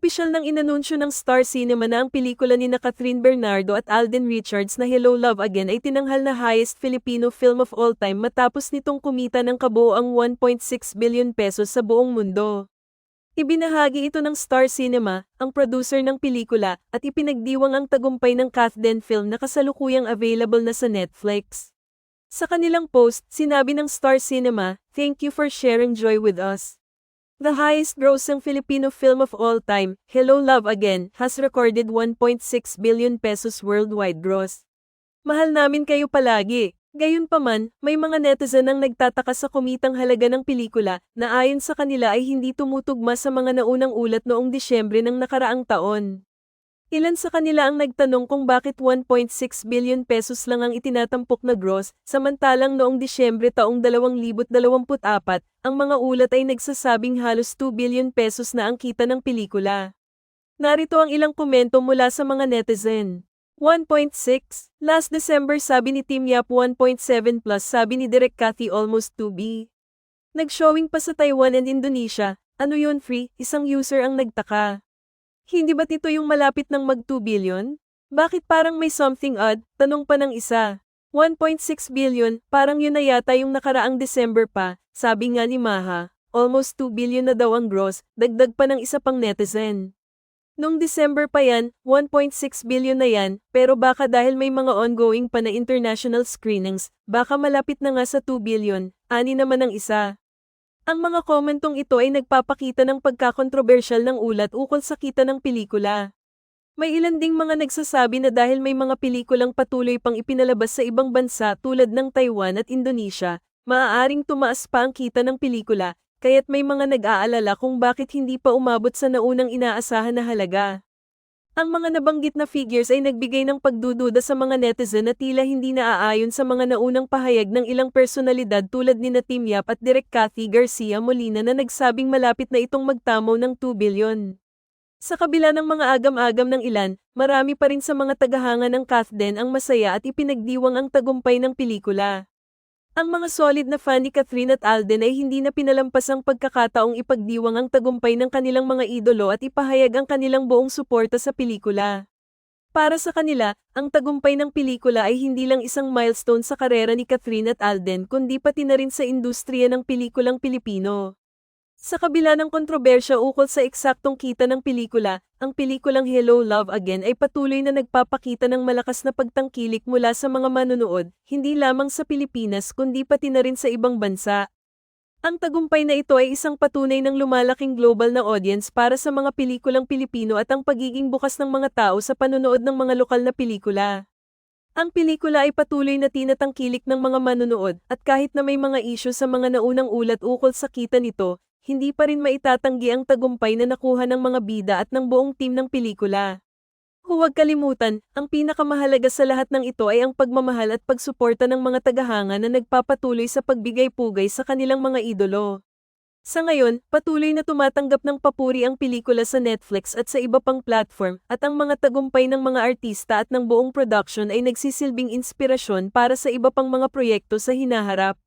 Opisyal nang inanunsyo ng Star Cinema na ang pelikula ni na Catherine Bernardo at Alden Richards na Hello Love Again ay tinanghal na highest Filipino film of all time matapos nitong kumita ng kabuoang 1.6 billion pesos sa buong mundo. Ibinahagi ito ng Star Cinema, ang producer ng pelikula, at ipinagdiwang ang tagumpay ng Kathden Film na kasalukuyang available na sa Netflix. Sa kanilang post, sinabi ng Star Cinema, Thank you for sharing joy with us. The highest grossing Filipino film of all time, Hello Love Again, has recorded 1.6 billion pesos worldwide gross. Mahal namin kayo palagi. Gayunpaman, may mga netizen ang nagtataka sa kumitang halaga ng pelikula na ayon sa kanila ay hindi tumutugma sa mga naunang ulat noong Disyembre ng nakaraang taon. Ilan sa kanila ang nagtanong kung bakit 1.6 billion pesos lang ang itinatampok na gross, samantalang noong Disyembre taong 2024, ang mga ulat ay nagsasabing halos 2 billion pesos na ang kita ng pelikula. Narito ang ilang komento mula sa mga netizen. 1.6, last December sabi ni Team Yap 1.7 plus sabi ni Direk Cathy almost 2B. Nag-showing pa sa Taiwan and Indonesia, ano yun free, isang user ang nagtaka. Hindi ba't ito yung malapit ng mag 2 billion? Bakit parang may something odd? Tanong pa ng isa. 1.6 billion, parang yun na yata yung nakaraang December pa, sabi nga ni Maha. Almost 2 billion na daw ang gross, dagdag pa ng isa pang netizen. Nung December pa yan, 1.6 billion na yan, pero baka dahil may mga ongoing pa na international screenings, baka malapit na nga sa 2 billion, ani naman ang isa. Ang mga komentong ito ay nagpapakita ng pagkakontrobersyal ng ulat ukol sa kita ng pelikula. May ilan ding mga nagsasabi na dahil may mga pelikulang patuloy pang ipinalabas sa ibang bansa tulad ng Taiwan at Indonesia, maaaring tumaas pa ang kita ng pelikula, kaya't may mga nag-aalala kung bakit hindi pa umabot sa naunang inaasahan na halaga. Ang mga nabanggit na figures ay nagbigay ng pagdududa sa mga netizen na tila hindi naaayon sa mga naunang pahayag ng ilang personalidad tulad ni na Team Yap at Direk Cathy Garcia Molina na nagsabing malapit na itong magtamaw ng 2 billion. Sa kabila ng mga agam-agam ng ilan, marami pa rin sa mga tagahanga ng Kathden ang masaya at ipinagdiwang ang tagumpay ng pelikula. Ang mga solid na fan ni Catherine at Alden ay hindi na pinalampas ang pagkakataong ipagdiwang ang tagumpay ng kanilang mga idolo at ipahayag ang kanilang buong suporta sa pelikula. Para sa kanila, ang tagumpay ng pelikula ay hindi lang isang milestone sa karera ni Catherine at Alden kundi pati na rin sa industriya ng pelikulang Pilipino. Sa kabila ng kontrobersya ukol sa eksaktong kita ng pelikula, ang pelikulang Hello Love Again ay patuloy na nagpapakita ng malakas na pagtangkilik mula sa mga manonood, hindi lamang sa Pilipinas kundi pati na rin sa ibang bansa. Ang tagumpay na ito ay isang patunay ng lumalaking global na audience para sa mga pelikulang Pilipino at ang pagiging bukas ng mga tao sa panonood ng mga lokal na pelikula. Ang pelikula ay patuloy na tinatangkilik ng mga manonood at kahit na may mga isyu sa mga naunang ulat ukol sa kita nito, hindi pa rin maitatanggi ang tagumpay na nakuha ng mga bida at ng buong team ng pelikula. Huwag kalimutan, ang pinakamahalaga sa lahat ng ito ay ang pagmamahal at pagsuporta ng mga tagahanga na nagpapatuloy sa pagbigay-pugay sa kanilang mga idolo. Sa ngayon, patuloy na tumatanggap ng papuri ang pelikula sa Netflix at sa iba pang platform at ang mga tagumpay ng mga artista at ng buong production ay nagsisilbing inspirasyon para sa iba pang mga proyekto sa hinaharap.